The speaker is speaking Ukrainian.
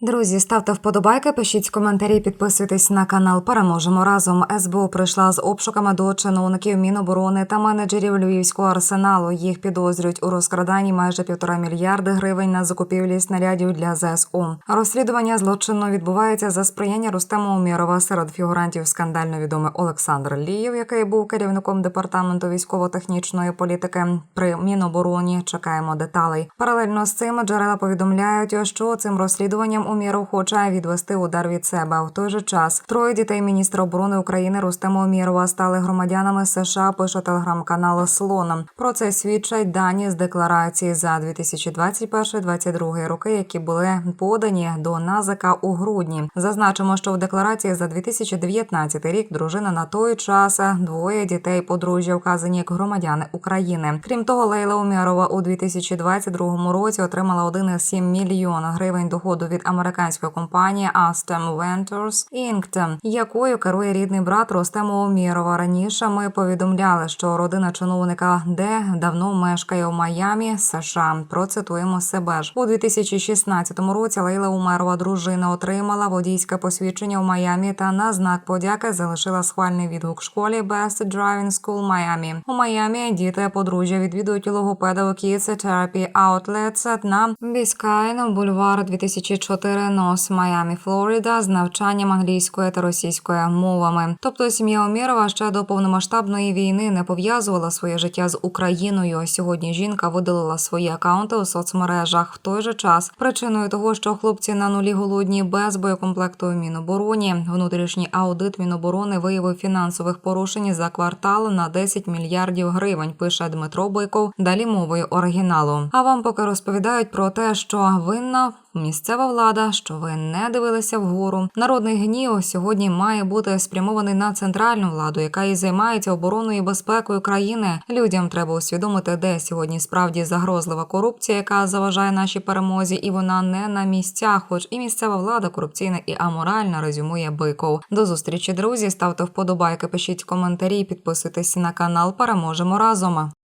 Друзі, ставте вподобайки, пишіть коментарі, підписуйтесь на канал. Переможемо разом. СБУ прийшла з обшуками до чиновників Міноборони та менеджерів Львівського арсеналу. Їх підозрюють у розкраданні майже півтора мільярди гривень на закупівлі снарядів для ЗСУ. Розслідування злочину відбувається за сприяння Рустема Умєрова серед фігурантів скандально відомий Олександр Лієв, який був керівником департаменту військово-технічної політики при Мінобороні. Чекаємо деталей. Паралельно з цим джерела повідомляють, що цим розслідуванням Умєров хоче відвести удар від себе. В той же час троє дітей міністра оборони України Рустема Умєрова стали громадянами США. Пише телеграм-канал Слоном. Про це свідчать дані з декларації за 2021-2022 роки, які були подані до НАЗК у грудні. Зазначимо, що в декларації за 2019 рік дружина на той час двоє дітей подружжя вказані як громадяни України. Крім того, Лейла Умєрова у 2022 році отримала 1,7 мільйона гривень доходу від американської компанії Astem Ventures Inc., якою керує рідний брат Ростема Умєрова. Раніше ми повідомляли, що родина чиновника де давно мешкає у Майамі, США. Процитуємо себе ж у 2016 році. Лейла Умерова дружина отримала водійське посвідчення у Майамі та на знак подяки залишила схвальний відгук школі Best Driving School Майамі. У Майамі діти подружжя відвідують логопеда у Kids Therapy Outlets на Біскайн бульвар 2004 Нос Майамі, Флорида з навчанням англійської та російської мовами. Тобто сім'я Омєрова ще до повномасштабної війни не пов'язувала своє життя з Україною. Сьогодні жінка видалила свої акаунти у соцмережах. В той же час причиною того, що хлопці на нулі голодні без боєкомплекту в Мінобороні. Внутрішній аудит Міноборони виявив фінансових порушень за квартал на 10 мільярдів гривень. Пише Дмитро Бойков. Далі мовою оригіналу. А вам поки розповідають про те, що винна місцева влада, що ви не дивилися вгору. Народний гнів сьогодні має бути спрямований на центральну владу, яка і займається обороною і безпекою країни. Людям треба усвідомити, де сьогодні справді загрозлива корупція, яка заважає нашій перемозі, і вона не на місцях, хоч і місцева влада корупційна і аморальна, резюмує Биков. До зустрічі, друзі. Ставте вподобайки, пишіть коментарі, підписуйтесь на канал. Переможемо разом.